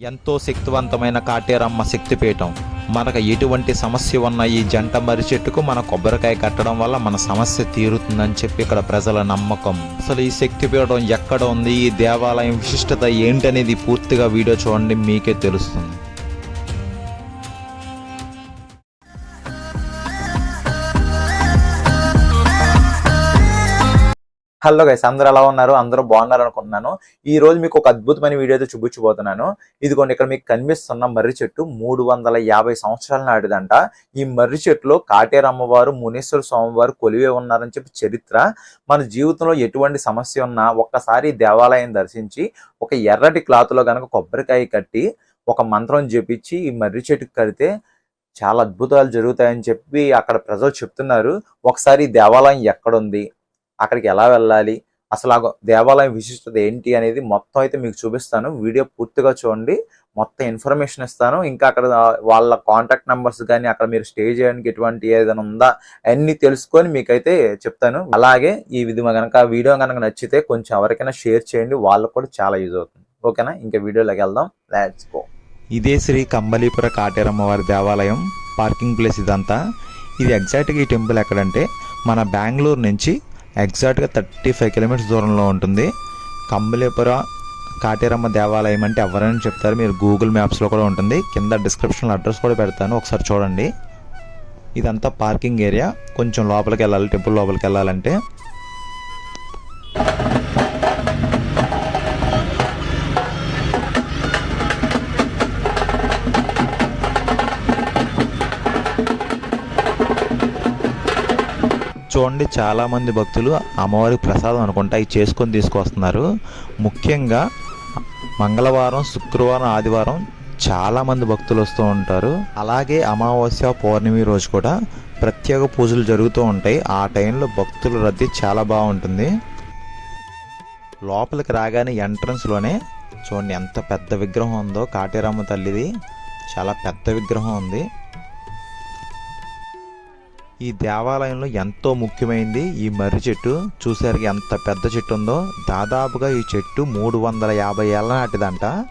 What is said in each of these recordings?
ఎంతో శక్తివంతమైన కాటేరమ్మ శక్తిపీఠం. మనకు ఎటువంటి సమస్య ఉన్న ఈ జంట మర్రి చెట్టుకు మన కొబ్బరికాయ కట్టడం వల్ల మన సమస్య తీరుతుందని చెప్పి ఇక్కడ ప్రజల నమ్మకం. అసలు ఈ శక్తిపీఠం ఎక్కడ ఉంది? ఈ దేవాలయం విశిష్టత ఏంటనేది పూర్తిగా వీడియో చూడండి మీకే తెలుస్తుంది. హలో గైస్ అందరూ ఎలా ఉన్నారు? అందరూ బాగున్నారు అనుకుంటున్నాను. ఈ రోజు మీకు ఒక అద్భుతమైన వీడియో అయితే చూపించబోతున్నాను. ఇదిగోండి ఇక్కడ మీకు కనిపిస్తున్న మర్రి చెట్టు మూడు వందల యాభై సంవత్సరాల నాటిదంట. ఈ మర్రి చెట్టులో కాటేరమ్మవారు మునేశ్వర స్వామివారు కొలివే ఉన్నారని చెప్పి చరిత్ర. మన జీవితంలో ఎటువంటి సమస్య ఉన్నా ఒక్కసారి దేవాలయం దర్శించి ఒక ఎర్రటి క్లాత్లో గనక కొబ్బరికాయ కట్టి ఒక మంత్రం జపించి ఈ మర్రి చెట్టుకు కడితే చాలా అద్భుతాలు జరుగుతాయని చెప్పి అక్కడ ప్రజలు చెప్తున్నారు. ఒకసారి దేవాలయం ఎక్కడుంది? అక్కడికి ఎలా వెళ్ళాలి? అసలు ఆ దేవాలయం విశిష్టత ఏంటి అనేది మొత్తం అయితే మీకు చూపిస్తాను. వీడియో పూర్తిగా చూడండి. మొత్తం ఇన్ఫర్మేషన్ ఇస్తాను. ఇంకా అక్కడ వాళ్ళ కాంటాక్ట్ నెంబర్స్ కానీ అక్కడ మీరు స్టే చేయడానికి ఎటువంటి ఏదైనా ఉందా అన్నీ తెలుసుకొని మీకైతే చెప్తాను. అలాగే ఈ విధంగా కనుక వీడియో కనుక నచ్చితే కొంచెం ఎవరికైనా షేర్ చేయండి. వాళ్ళకు కూడా చాలా యూజ్ అవుతుంది. ఓకేనా? ఇంకా వీడియోలోకి వెళ్దాం. లెట్స్ గో ఇదే శ్రీ కంబలీపుర కాటేరమ్మ వారి దేవాలయం పార్కింగ్ ప్లేస్ ఇదంతా. ఇది ఎగ్జాక్ట్గా ఈ టెంపుల్ ఎక్కడంటే మన బెంగళూరు నుంచి ఎగ్జాక్ట్గా థర్టీ ఫైవ్ కిలోమీటర్స్ దూరంలో ఉంటుంది. కంబలేపుర కాటేరమ్మ దేవాలయం అంటే ఎవరైనా చెప్తారు. మీరు గూగుల్ మ్యాప్స్లో కూడా ఉంటుంది. కింద డిస్క్రిప్షన్లో అడ్రస్ కూడా పెడతాను. ఒకసారి చూడండి. ఇదంతా పార్కింగ్ ఏరియా. కొంచెం లోపలికి వెళ్ళాలి. టెంపుల్ లోపలికి వెళ్ళాలంటే. చూడండి చాలామంది భక్తులు అమ్మవారికి ప్రసాదం అనుకుంటా అవి చేసుకొని తీసుకొస్తున్నారు. ముఖ్యంగా మంగళవారం శుక్రవారం ఆదివారం చాలామంది భక్తులు వస్తూ ఉంటారు. అలాగే అమావాస్య పౌర్ణమి రోజు కూడా ప్రత్యేక పూజలు జరుగుతూ ఉంటాయి. ఆ టైంలో భక్తుల రద్దీ చాలా బాగుంటుంది. లోపలికి రాగానే ఎంట్రన్స్లోనే చూడండి ఎంత పెద్ద విగ్రహం ఉందో. కాటేరమ్మ తల్లిది చాలా పెద్ద విగ్రహం ఉంది. ఈ దేవాలయంలో ఎంతో ముఖ్యమైనది ఈ మర్రి చెట్టు. చూసారు ఎంత పెద్ద చెట్టు ఉందో దాదాపుగా ఈ చెట్టు మూడు వందల యాభై ఏళ్ళ నాటిదంట.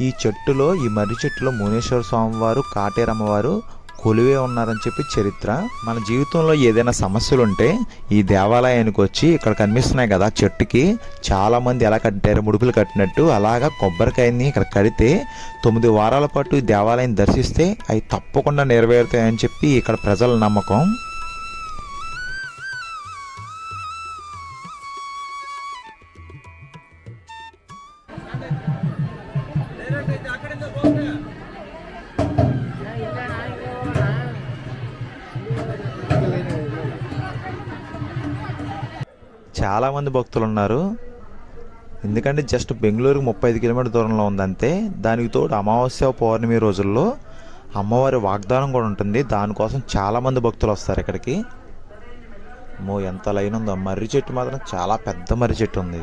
ఈ చెట్టులో ఈ మర్రి చెట్టులో మునేశ్వర స్వామివారు కాటేరమ్మవారు కొలువే ఉన్నారని చెప్పి చరిత్ర. మన జీవితంలో ఏదైనా సమస్యలు ఉంటే ఈ దేవాలయానికి వచ్చి ఇక్కడ కనిపిస్తున్నాయి కదా చెట్టుకి. చాలా మంది ఎలా కట్టారు? ముడుపులు కట్టినట్టు అలాగా కొబ్బరికాయని ఇక్కడ కడితే తొమ్మిది వారాల పాటు ఈ దేవాలయం దర్శిస్తే అవి తప్పకుండా నెరవేరుతాయని చెప్పి ఇక్కడ ప్రజల నమ్మకం. చాలామంది భక్తులు ఉన్నారు ఎందుకంటే జస్ట్ బెంగళూరుకి ముప్పై ఐదు కిలోమీటర్ దూరంలో ఉందంతే దానికి తోడు అమావాస్య పౌర్ణమి రోజుల్లో అమ్మవారి వాగ్దానం కూడా ఉంటుంది. దానికోసం చాలా మంది భక్తులు వస్తారు ఇక్కడికి. మో ఎంత లైన్ ఉందో. మర్రి చెట్టు మాత్రం చాలా పెద్ద మర్రి చెట్టు ఉంది.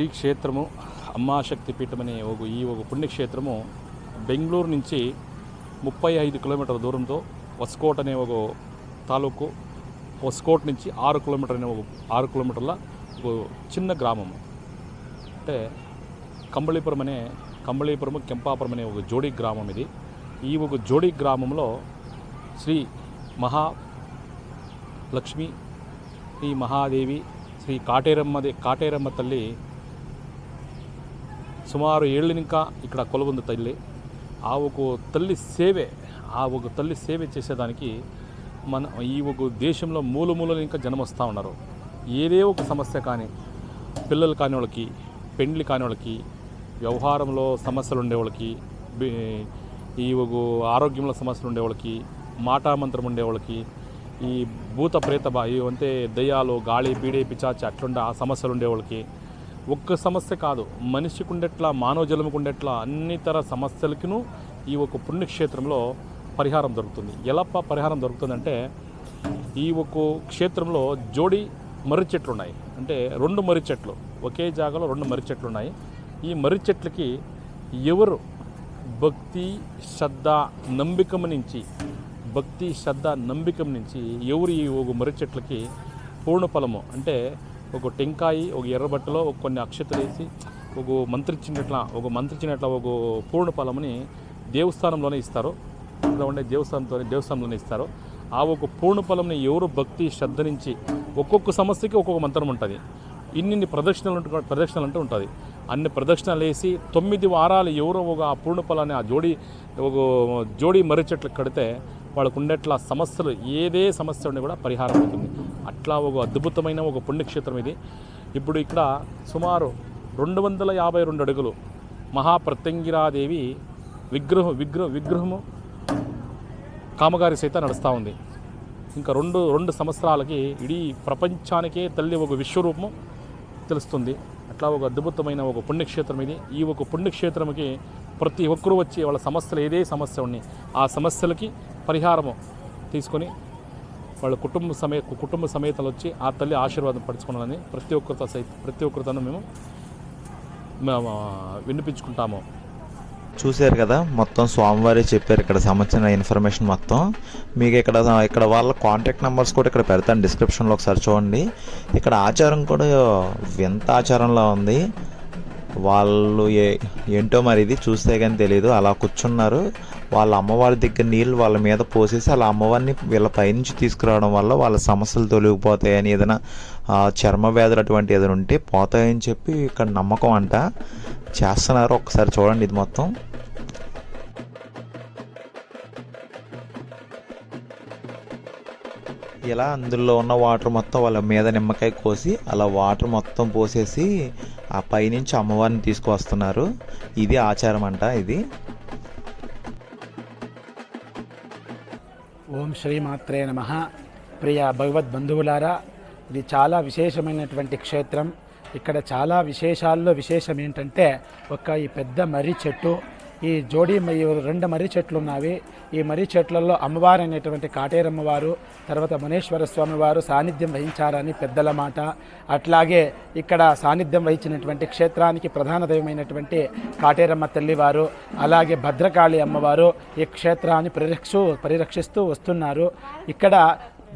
ఇది శ్రీ క్షేత్రము అమ్మాశక్తి పీఠం అనే ఒక ఈ ఒక పుణ్యక్షేత్రము బెంగళూరు నుంచి ముప్పై ఐదు కిలోమీటర్ల దూరంతో వస్కోట్ అనే ఒక తాలూకు వస్కోట్ నుంచి ఆరు కిలోమీటర్ అనే ఒక ఆరు కిలోమీటర్ల ఒక చిన్న గ్రామము. అంటే కంబళీపురం అనే కంబళీపురం కెంపాపురం అనే ఒక జోడి గ్రామం ఇది. ఈ ఒక జోడి గ్రామంలో శ్రీ మహా లక్ష్మి శ్రీ మహాదేవి శ్రీ కాటేరమ్మ కాటేరమ్మ తల్లి సుమారు ఏళ్ళు ఇంకా ఇక్కడ కొలువుంది తల్లి. ఆ ఒక తల్లి సేవే ఆ ఒక తల్లి సేవ చేసేదానికి మన ఈ ఒక దేశంలో మూల మూలలు ఇంకా జన్మస్తూ ఉన్నారు. ఏదే ఒక సమస్య కానీ పిల్లలు కాని వాళ్ళకి పెండ్లి కాని వాళ్ళకి వ్యవహారంలో సమస్యలు ఉండేవాళ్ళకి ఈ ఒక ఆరోగ్యంలో సమస్యలు ఉండేవాళ్ళకి మాటామంత్రం ఉండే వాళ్ళకి ఈ భూత ప్రేత బా అంటే దయ్యాలు గాలి బీడే పిచాచి అట్లుండే ఆ సమస్యలు ఉండేవాళ్ళకి ఒక్క సమస్య కాదు మనిషికి ఉండేట్లా మానవ జలముకు ఉండేట్లా అన్ని తర ఈ ఒక పుణ్యక్షేత్రంలో పరిహారం దొరుకుతుంది. ఎలా పరిహారం దొరుకుతుందంటే ఈ ఒక క్షేత్రంలో జోడి మర్రి చెట్లు ఉన్నాయి అంటే రెండు మర్రి చెట్లు ఒకే జాగాలో రెండు మర్రి చెట్లు ఉన్నాయి ఈ మర్రి చెట్లకి ఎవరు భక్తి శ్రద్ధ నమ్మికం నుంచి భక్తి శ్రద్ధ నమ్మికం నుంచి ఎవరు ఈ ఒక మర్రి చెట్లకి పూర్ణ ఫలము అంటే ఒక టెంకాయి ఒక ఎర్రబట్టలో ఒక కొన్ని అక్షతలు వేసి ఒక మంత్రిచ్చినట్ల ఒక మంత్రిచ్చినట్ల ఒక పూర్ణ ఫలముని దేవస్థానంలోనే ఇస్తారు ఇక్కడ ఉండే దేవస్థానంతో దేవస్థానంలోనే ఇస్తారు ఆ ఒక పూర్ణ ఫలంని ఎవరు భక్తి శ్రద్ధ నుంచి ఒక్కొక్క సమస్యకి ఒక్కొక్క మంత్రం ఉంటుంది. ఇన్నిన్ని ప్రదక్షిణలు ప్రదక్షిణలు అంటే ఉంటుంది. అన్ని ప్రదక్షిణలు వేసి తొమ్మిది వారాలు ఎవరో ఒక ఆ పూర్ణ ఫలాన్ని ఆ జోడి ఒక జోడి మర్రి చెట్లకు కడితే వాళ్ళకు ఉండేట్లా సమస్యలు ఏదే సమస్య ఉండి కూడా పరిహారం అవుతుంది. అట్లా ఒక అద్భుతమైన ఒక పుణ్యక్షేత్రం ఇది. ఇప్పుడు ఇక్కడ సుమారు రెండు వందల యాభై రెండు అడుగులు మహాప్రత్యంగిరాదేవి విగ్రహం విగ్రహ విగ్రహము కామగారి సైత నడుస్తూ ఉంది. ఇంకా రెండు రెండు సంవత్సరాలకి ఇడీ ప్రపంచానికే తల్లి ఒక విశ్వరూపము తెలుస్తుంది. అట్లా ఒక అద్భుతమైన ఒక పుణ్యక్షేత్రం ఇది. ఈ ఒక పుణ్యక్షేత్రంకి ప్రతి ఒక్కరూ వచ్చి వాళ్ళ సమస్యలు ఏదే సమస్య ఉన్నాయి ఆ సమస్యలకి పరిహారము తీసుకొని వాళ్ళ కుటుంబ సమేత కుటుంబ సమేతలు వచ్చి ఆ తల్లి ఆశీర్వాదం పడుచుకోవాలని ప్రతి ఒక్కరితో సైత ప్రతి ఒక్కరితోనూ మేము మేము వినిపించుకుంటాము. చూశారు కదా మొత్తం స్వామివారి చెప్పారు ఇక్కడ సంబంధించిన ఇన్ఫర్మేషన్ మొత్తం. మీకు ఇక్కడ ఇక్కడ వాళ్ళ కాంటాక్ట్ నెంబర్స్ కూడా ఇక్కడ పెడతాను డిస్క్రిప్షన్లో ఒకసారి చూడండి. ఇక్కడ ఆచారం కూడా వింత ఆచారంలో ఉంది. వాళ్ళు ఏ ఏంటో మరి ఇది చూస్తే కానీ తెలియదు అలా కూర్చున్నారు. వాళ్ళ అమ్మవారి దగ్గర నీళ్ళు వాళ్ళ మీద పోసేసి వాళ్ళ అమ్మవారిని వీళ్ళ పైనుంచి తీసుకురావడం వల్ల వాళ్ళ సమస్యలు తొలగిపోతాయని ఏదైనా చర్మ వ్యాధులు అటువంటి ఏదైనా ఉంటే పోతాయని చెప్పి ఇక్కడ నమ్మకం అంట. చేస్తున్నారు. ఒకసారి చూడండి ఇది మొత్తం. ఇలా అందులో ఉన్న వాటర్ మొత్తం వాళ్ళ మీద నిమ్మకాయ కోసి అలా వాటర్ మొత్తం పోసేసి ఆ పైనుంచి అమ్మవారిని తీసుకువస్తున్నారు. ఇది ఆచారం అంట ఇది. ఓం శ్రీమాత్రే నమ. ప్రియ భగవద్ బంధువులారా ఇది చాలా విశేషమైనటువంటి క్షేత్రం. ఇక్కడ చాలా విశేషాల్లో విశేషం ఏంటంటే ఒక ఈ పెద్ద మర్రి చెట్టు ఈ జోడి రెండు మర్రి చెట్లు ఉన్నవి ఈ మర్రి చెట్లలో అమ్మవారు అనేటువంటి కాటేరమ్మవారు తర్వాత మునేశ్వర స్వామి వారు సాన్నిధ్యం వహించారని పెద్దల మాట. అట్లాగే ఇక్కడ సాన్నిధ్యం వహించినటువంటి క్షేత్రానికి ప్రధాన దైవమైనటువంటి కాటేరమ్మ తల్లివారు అలాగే భద్రకాళి అమ్మవారు ఈ క్షేత్రాన్ని పరిరక్షు పరిరక్షిస్తూ వస్తున్నారు. ఇక్కడ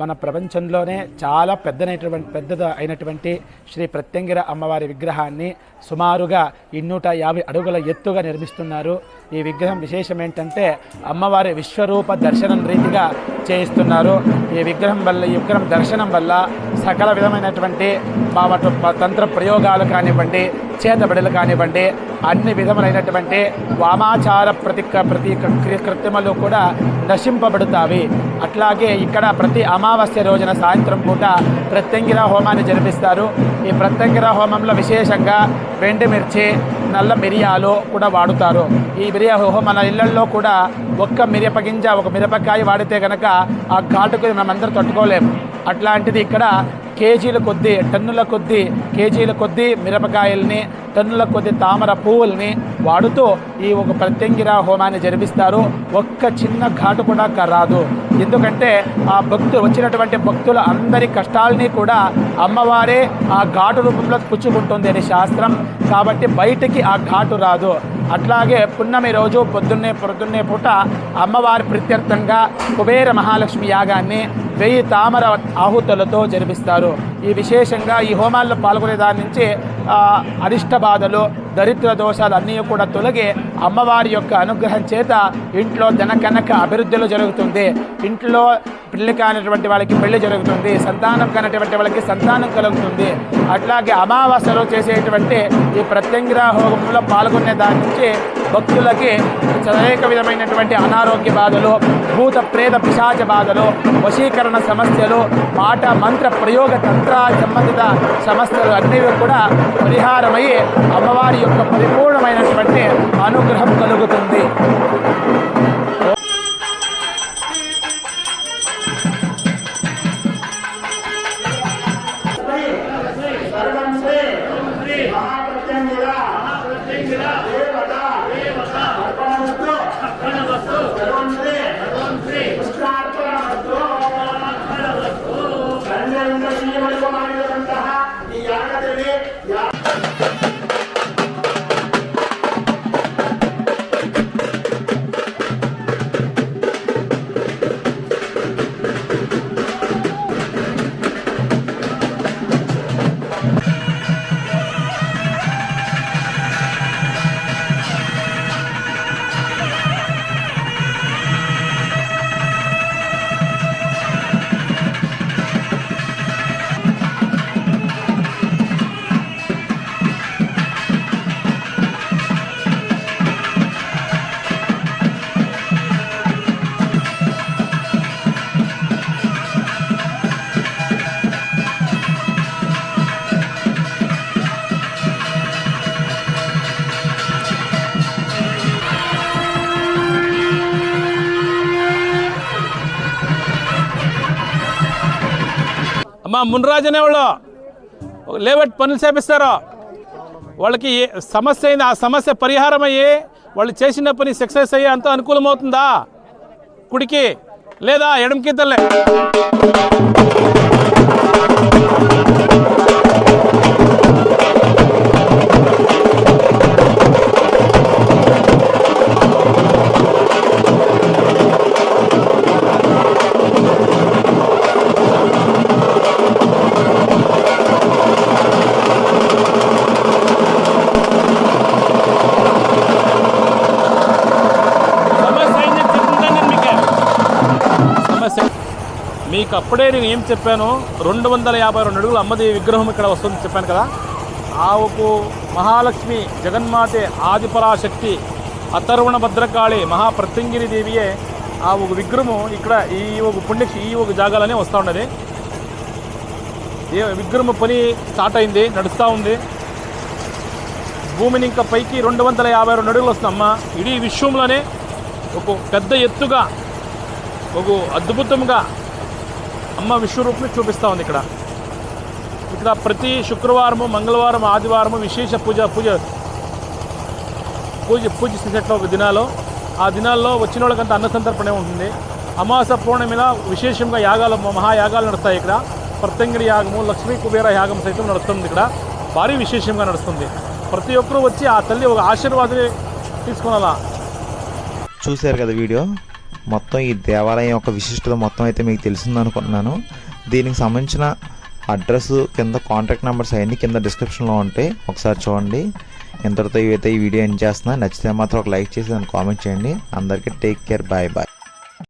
మన ప్రపంచంలోనే చాలా పెద్దనైనటువంటి పెద్దద అయినటువంటి శ్రీ ప్రత్యంగిర అమ్మవారి విగ్రహాన్ని సుమారుగా ఇన్నూట యాభై అడుగుల ఎత్తుగా నిర్మిస్తున్నారు. ఈ విగ్రహం విశేషం ఏంటంటే అమ్మవారి విశ్వరూప దర్శనం రీతిగా చేయిస్తున్నారు. ఈ విగ్రహం వల్ల ఈ విగ్రహం దర్శనం వల్ల సకల విధమైనటువంటి మా తంత్ర ప్రయోగాలు కానివ్వండి చేతబడులు కానివ్వండి అన్ని విధములైనటువంటి వామాచార ప్రతి ప్రతి క్రి- కృత్రిమలు కూడా నశింపబడుతావి. అట్లాగే ఇక్కడ ప్రతి అమావాస్య రోజున సాయంత్రం పూట ప్రత్యంగిర హోమాన్ని జరిపిస్తారు. ఈ ప్రత్యంగిర హోమంలో విశేషంగా వెండి మిర్చి నల్ల మిరియాలు కూడా వాడుతారు. ఈ మిరియా మన ఇళ్ళలో కూడా ఒక్క మిరప గింజ ఒక మిరపకాయ వాడితే కనుక ఆ ఘాటుకు మనమందరూ తట్టుకోలేము అట్లాంటిది ఇక్కడ కేజీల కొద్దీ టన్నుల కొద్దీ కేజీల కొద్దీ మిరపకాయల్ని టన్నుల కొద్ది తామర పువ్వుల్ని వాడుతూ ఈ ఒక ప్రత్యంగిర హోమాన్ని జరిపిస్తారు. ఒక్క చిన్న ఘాటు కూడా క- రాదు. ఎందుకంటే ఆ భక్తులు వచ్చినటువంటి భక్తుల అందరి కష్టాలని కూడా అమ్మవారే ఆ ఘాటు రూపంలో పుచ్చుకుంటుంది అని శాస్త్రం. కాబట్టి బయటికి ఆ ఘాటు రాదు. అట్లాగే పున్నమి రోజు పొద్దున్నే పొద్దున్నే పూట అమ్మవారి ప్రత్యర్థంగా కుబేర మహాలక్ష్మి యాగాన్ని వెయ్యి తామర ఆహుతులతో జరిపిస్తారు. ఈ విశేషంగా ఈ హోమాల్లో పాల్గొనే దాని నుంచి అరిష్ట బాధలు దరిద్ర దోషాలు అన్నీ కూడా తొలగి అమ్మవారి యొక్క అనుగ్రహం చేత ఇంట్లో ధనకనక అభివృద్ధిలో జరుగుతుంది. ఇంట్లో పెళ్ళి కానిటువంటి వాళ్ళకి పెళ్ళి జరుగుతుంది. సంతానం కానటువంటి వాళ్ళకి సంతానం కలుగుతుంది. అట్లాగే అమావాస్యలో చేసేటువంటి ఈ ప్రత్యంగిర హోమంలో పాల్గొనే దాని నుంచి భక్తులకి అనేక విధమైనటువంటి అనారోగ్య బాధలు భూత ప్రేత పిశాచ బాధలు వశీకరణ సమస్యలు మాట మంత్ర ప్రయోగ తంత్ర సంబంధిత సమస్యలు అన్నీ కూడా పరిహారమయ్యి అమ్మవారి యొక్క పరిపూర్ణమైనటువంటి అనుగ్రహం కలుగుతుంది. అమ్మ మున్రాజ్ అనేవాళ్ళు. లేబట్ పనులు చేపిస్తారు. వాళ్ళకి ఏ సమస్య అయింది ఆ సమస్య పరిహారం అయ్యి వాళ్ళు చేసిన పని సక్సెస్ అయ్యి అంత అనుకూలమవుతుందా? కుడికి లేదా ఎడంకి తల్లే మీకు అప్పుడే నేను ఏం చెప్పాను? రెండు వందల యాభై రెండు అడుగుల అమ్మది విగ్రహం ఇక్కడ వస్తుంది చెప్పాను కదా? ఆవుకు మహాలక్ష్మి జగన్మాతే ఆదిపరాశక్తి అతరుణ భద్రకాళి మహాప్రత్యంగిరి దేవియే ఆ ఒక విగ్రహము ఇక్కడ ఈ ఒక పుణ్య ఈ ఒక జాగాలోనే వస్తూ ఉన్నది. ఏ విగ్రహం పని స్టార్ట్ అయింది నడుస్తూ ఉంది. భూమిని ఇంకా పైకి రెండు వందల యాభై రెండు అడుగులు వస్తుందమ్మా ఇడీ విశ్వంలోనే ఒక పెద్ద ఎత్తుగా ఒక అద్భుతంగా అమ్మ విశ్వరూపుని చూపిస్తూ ఉంది ఇక్కడ. ఇక్కడ ప్రతి శుక్రవారము మంగళవారం ఆదివారము విశేష పూజ పూజ పూజ పూజ చేసేట్లో ఒక దినాలు ఆ దినాల్లో వచ్చిన వాళ్ళకంతా అన్న సంతర్పణే ఉంటుంది. అమాస పూర్ణమిలా విశేషంగా యాగాలు మహాయాగాలు నడుస్తాయి ఇక్కడ. ప్రత్యంగిరి యాగము లక్ష్మీ కుబేర యాగం సైతం నడుస్తుంది ఇక్కడ. భారీ విశేషంగా నడుస్తుంది. ప్రతి ఒక్కరూ వచ్చి ఆ తల్లి ఒక ఆశీర్వాదం తీసుకోవాలా చూశారు కదా వీడియో? మొత్తం ఈ దేవాలయం యొక్క విశిష్టత మొత్తం అయితే మీకు తెలిసింది అనుకుంటున్నాను. దీనికి సంబంధించిన అడ్రస్ కింద కాంటాక్ట్ నెంబర్స్ అవన్నీ కింద డిస్క్రిప్షన్లో ఉంటాయి. ఒకసారి చూడండి. ఇంతటితో ఇవైతే ఈ వీడియో ఎండ్ చేస్తున్నా. నచ్చితే మాత్రం ఒక లైక్ చేసి దాన్ని కామెంట్ చేయండి. అందరికీ టేక్ కేర్ బాయ్ బాయ్